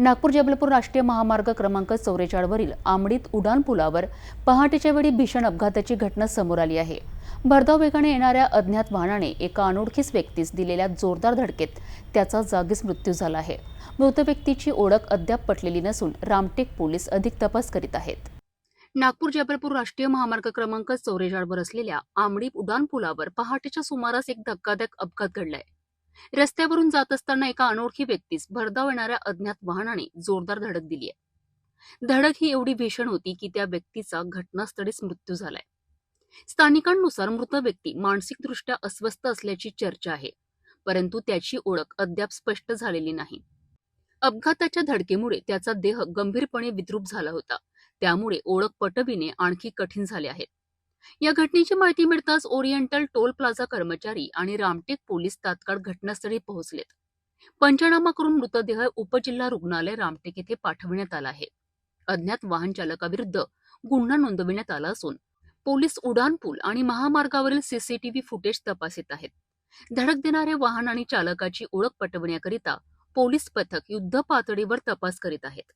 नागपूर जबलपूर राष्ट्रीय महामार्ग क्रमांक चौवेचाळवरील आमडीत उडान पुलावर पहाटेच्या वेळी भीषण अपघाताची घटना समोर आली आहे. भरधाव वेगाने येणाऱ्या अज्ञात वाहनाने एका अनोळखीच व्यक्तीस दिलेल्या जोरदार धडकेत त्याचा जागीच मृत्यू झाला आहे. मृत व्यक्तीची ओळख अद्याप पटलेली नसून रामटेक पोलीस अधिक तपास करीत आहेत. नागपूर जबलपूर राष्ट्रीय महामार्ग क्रमांक चौवेचाळवर असलेल्या आमडी उडान पुलावर पहाटेच्या सुमारास एक धक्कादायक अपघात घडलाय. रस्त्यावरून जात असताना एका अनोळखी व्यक्तीस भरधाव येणाऱ्या अज्ञात वाहनाने जोरदार धडक दिली आहे. धडक ही एवढी भीषण होती की त्या व्यक्तीचा घटनास्थळीच मृत्यू झालाय. स्थानिकांनुसार मृत व्यक्ती मानसिकदृष्ट्या अस्वस्थ असल्याची चर्चा आहे परंतु त्याची ओळख अद्याप स्पष्ट झालेली नाही. अपघाताच्या धडकेमुळे त्याचा देह गंभीरपणे विद्रूप झाला होता. त्यामुळे ओळख पटविणे आणखी कठीण झाले आहेत. या घटनेची माहिती मिळताच ओरिएंटल टोल प्लाझा कर्मचारी आणि रामटेक पोलीस तात्काळ घटनास्थळी पोहोचलेत. पंचनामा करून मृतदेह उपजिल्हा रुग्णालय रामटेक येथे पाठविण्यात आला आहे. अज्ञात वाहन चालकाविरुद्ध गुन्हा नोंदविण्यात आला असून पोलीस उड्डाणपूल आणि महामार्गावरील सीसीटीव्ही फुटेज तपासित आहेत. धडक देणाऱ्या वाहन आणि चालकाची ओळख पटवण्याकरिता पोलीस पथक युद्ध पातळीवर तपास करीत आहेत.